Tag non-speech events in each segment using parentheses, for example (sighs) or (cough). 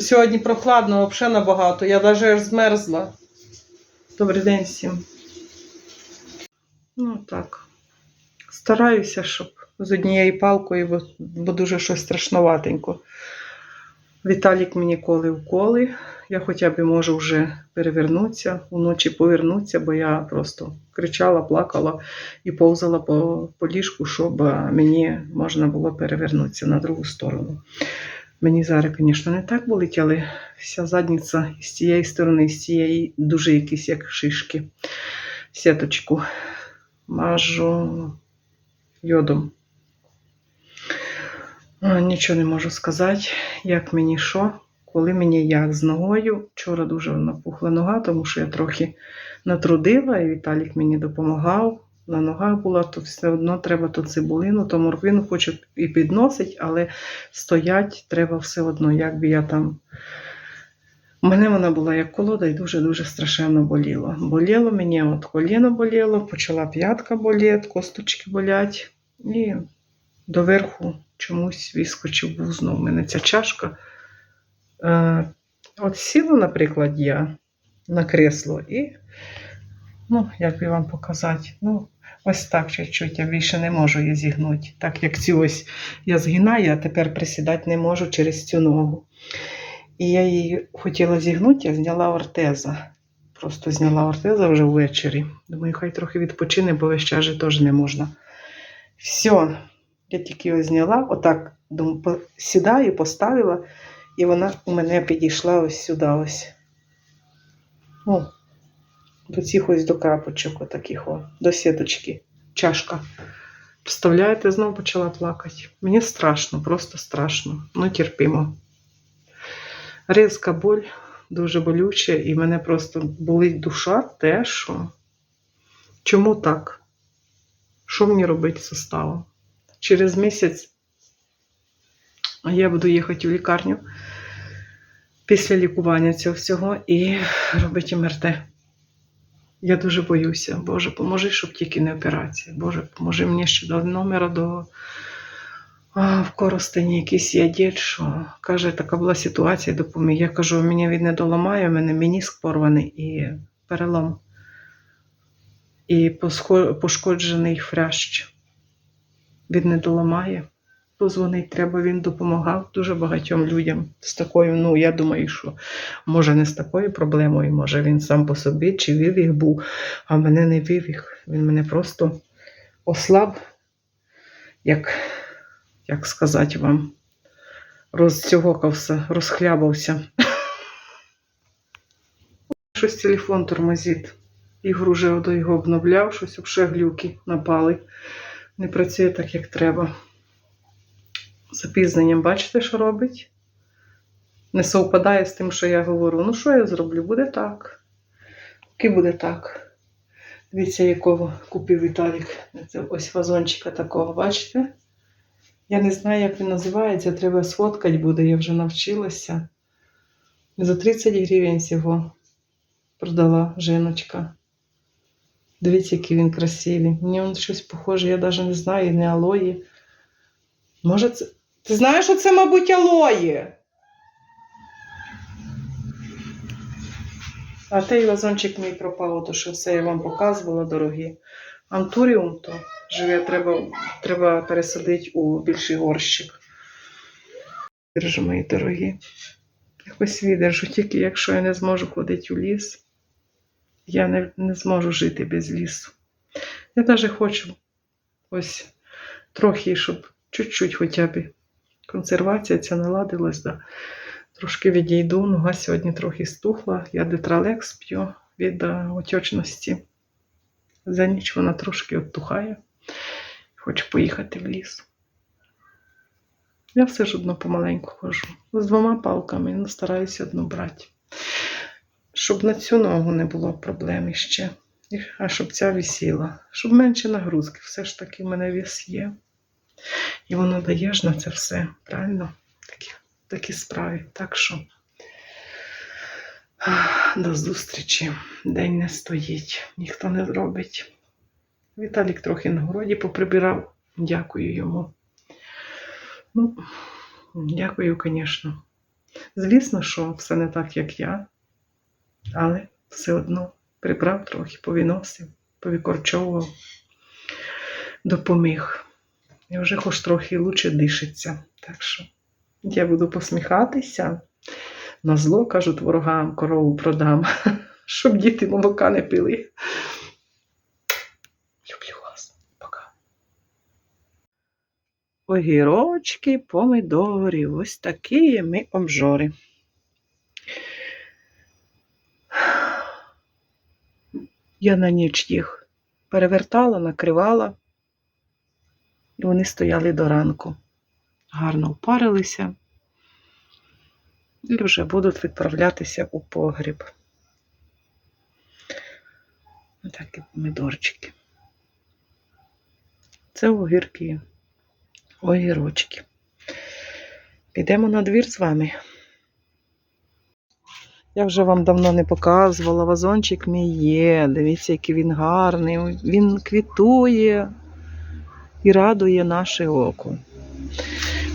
Сьогодні прохладно, взагалі набагато. Я навіть аж змерзла. Добрий день всім. Ну так. Стараюся, щоб з однією палкою, бо, дуже щось страшноватенько. Віталік мені коли уколи. Я хоча б можу вже перевернутися, уночі повернутися, бо я просто кричала, плакала і повзала по, по ліжку, щоб мені можна було перевернутися на другу сторону. Мені зараз, звісно, не так болить, але вся задниця з цієї сторони, з цієї дуже якісь як шишки. Сіточку мажу йодом. Нічого не можу сказати, як мені що, коли мені як з ногою. Вчора дуже напухла нога, тому що я трохи натрудила, і Віталік мені допомагав. На ногах була, то все одно треба то цибулину, то морквину хочу і підносить, але стоять треба все одно, як би я там. У мене вона була як колода і дуже-дуже страшенно боліло. Боліло мені, от коліно боліло, почала п'ятка боліти, косточки болять. І доверху чомусь вискочив був знову. У мене ця чашка. Е, от сіла, наприклад, я на кресло і, ну, як би вам показати, ну, ось так чуть-чуть, я більше не можу її зігнути. Так як цю ось я згинаю, а тепер присідати не можу через цю ногу. І я її хотіла зігнути, я зняла ортеза. Просто зняла ортеза вже ввечері. Думаю, хай трохи відпочине, бо весь час же теж не можна. Все, я тільки його зняла, отак думаю, сідаю, поставила, і вона у мене підійшла ось сюди. ось. О, до цих ось до крапочок, отаких, о, до сіточки, чашка. Представляєте, знову почала плакати. Мені страшно, просто страшно. Ну, терпимо. Різка боль, дуже болюче, і мене просто болить душа, те, що. Чому так? Що мені робити з суставом? Через місяць я буду їхати в лікарню після лікування цього всього і робити МРТ. Я дуже боюся. Боже, поможи, щоб тільки не операція. Боже, поможи мені ще до номера до а, в Коростені якийсь є дід, що каже, така була ситуація, допоміг. Я кажу, мені не доламає, у мене мініск порваний і перелом. І пошкоджений фрящ. Не доламає. Позвонить треба, він допомагав дуже багатьом людям з такою. Ну, я думаю, що може не з такою проблемою, може він сам по собі чи вивіг був, а мене не вивіг. Він мене просто ослаб, як, як сказати вам, розцьогокався, розхлябався. (laughs) Щось телефон тормозить. Ігор уже до його обновляв, щось обше глюки напали. Не працює так, як треба. Запізненням бачите, що робить? Не совпадає з тим, що я говорю. Ну, що я зроблю? Буде так. Поки буде так. Дивіться, якого купив Віталік. Це ось вазончика такого, бачите? Я не знаю, як він називається, треба сфоткати буде, я вже навчилася. За 30 гривень всього продала жіночка. Дивіться, який він красивий. Мені він щось похоже, я навіть не знаю, не алої. Може, це. Ти знаєш, що це, мабуть, алої? А той вазончик мій пропав, то що все я вам показувала, дорогі. Антуріум то живе, треба, треба пересадити у більший горщик. Держу, мої дорогі. Якось відержу, тільки якщо я не зможу ходити у ліс, я не, не зможу жити без лісу. Я навіть хочу ось трохи, щоб чуть-чуть хоча б консервація ця наладилась. Да. Трошки відійду, нога сьогодні трохи стухла. Я детралекс п'ю від е, отечності. За ніч вона трошки оттухає. Хочу поїхати в ліс. Я все ж одно помаленьку ходжу. З двома палками, ну, стараюся одну брати. Щоб на цю ногу не було проблем іще. А щоб ця висіла. Щоб менше нагрузки. Все ж таки в мене вес є. І воно дає ж на це все. Правильно? Такі, такі справи. Так що (sighs) до зустрічі. День не стоїть, ніхто не зробить. Віталік трохи на городі поприбирав. Дякую йому. Ну, дякую, звісно. Звісно, що все не так, як я, але все одно прибрав трохи, повіносив, повікорчовував, допоміг. І вже хоч трохи лучше дишиться. Так що я буду посміхатися. На зло, кажуть ворогам, корову продам, (laughs) щоб діти молока не пили. Люблю вас. Пока. Огірочки, помидори. Ось такі ми обжори. Я на ніч їх перевертала, накривала, і вони стояли до ранку. Гарно впарилися і вже будуть відправлятися у погріб. Отакі помидорчики. Це огірки, огірочки. Підемо на двір з вами. Я вже вам давно не показувала, вазончик мій є. Дивіться, який він гарний. Він квітує і радує наше око.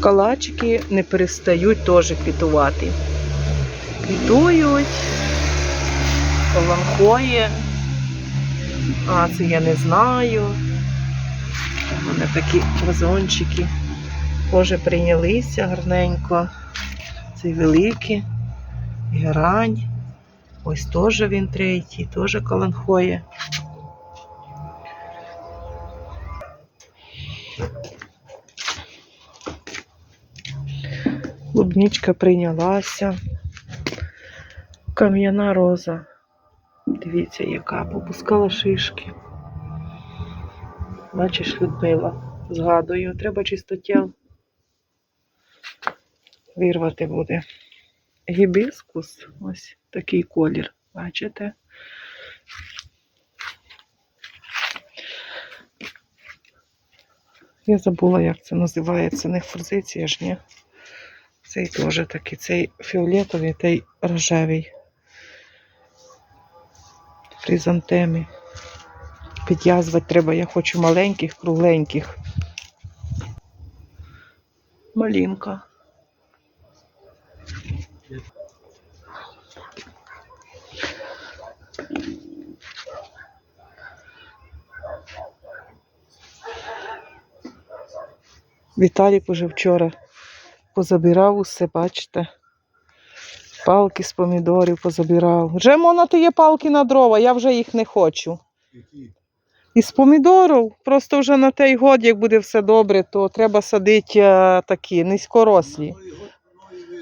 Калачики не перестають теж квітувати. Квітують, поланхоє. А, це я не знаю. У мене такі вазончики. Теж прийнялися гарненько. Цей великий. Герань. Ось теж він третій, теж каланхоє. Клубничка прийнялася. Кам'яна роза. Дивіться, яка попускала шишки. Бачиш, Людмила, згадую, треба чистотіл вирвати буде. Гібіскус, ось такий колір, бачите? Я забула, як це називається, не форзиція ж, ні? Цей теж такий, цей фіолетовий, той рожевий. Хризантеми. Підв'язувати треба, я хочу маленьких, кругленьких. Малинка. Віталік уже вчора позабирав усе, бачите. Палки з помідорів позабирав. Вже можна ти є палки на дрова, я вже їх не хочу. Із помідорів, просто вже на той год, як буде все добре, то треба садити е, такі низькорослі. І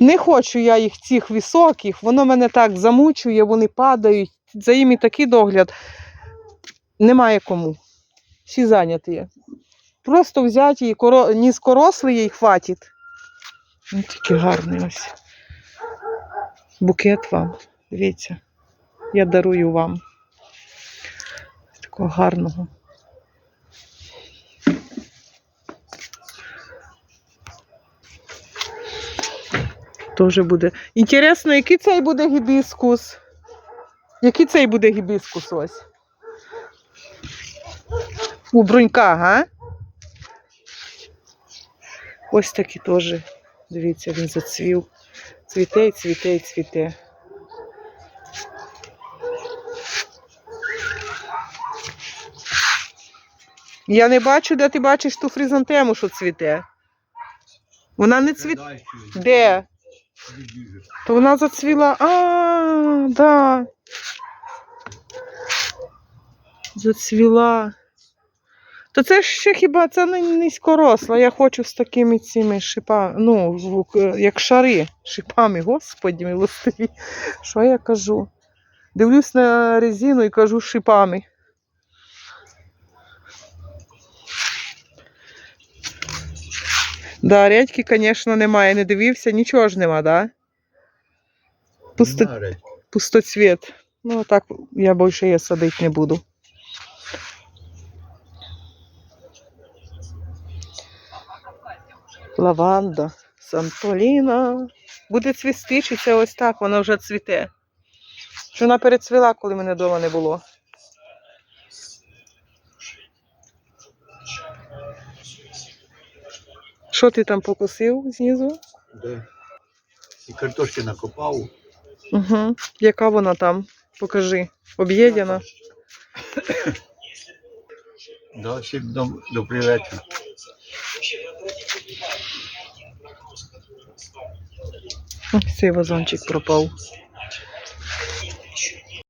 і Не хочу я їх цих високих, воно мене так замучує, вони падають. За ними такий догляд. Немає кому. Всі зайняті є. Просто взяти її коро... низькорослі їй хватить. Ну, тільки гарний ось. Букет вам. Дивіться. Я дарую вам. Такого гарного. Тоже буде. Інтересно, який цей буде гібіскус? Який цей буде гібіскус ось? У брунька, га? Ось такий теж. Дивіться, він зацвів. Цвіте, і цвіте, і цвіте. Я не бачу, де ти бачиш ту фризантему, що цвіте. Вона не цвіте. Де? То вона зацвіла. А, да. Зацвіла. То це ще хіба це не низькоросла. Я хочу з такими цими шипами, ну, як шари, шипами, господі милостиві. Що я кажу? Дивлюсь на резину і кажу шипами. Да, рядьки, звісно, немає. Не дивився, нічого ж нема, да? Пусто... Пустоцвет. Ну, так я більше її садити не буду. Лаванда, Санполіна. Буде цвісти, чи це ось так, вона вже цвіте. Що вона перецвіла, коли мене вдома не було. Що ти там покусив знизу? Де? І картошки накопав. Угу. Яка вона там? Покажи. Об'єднана. Да, всім до, до вечора. Ось Цей вазончик пропав.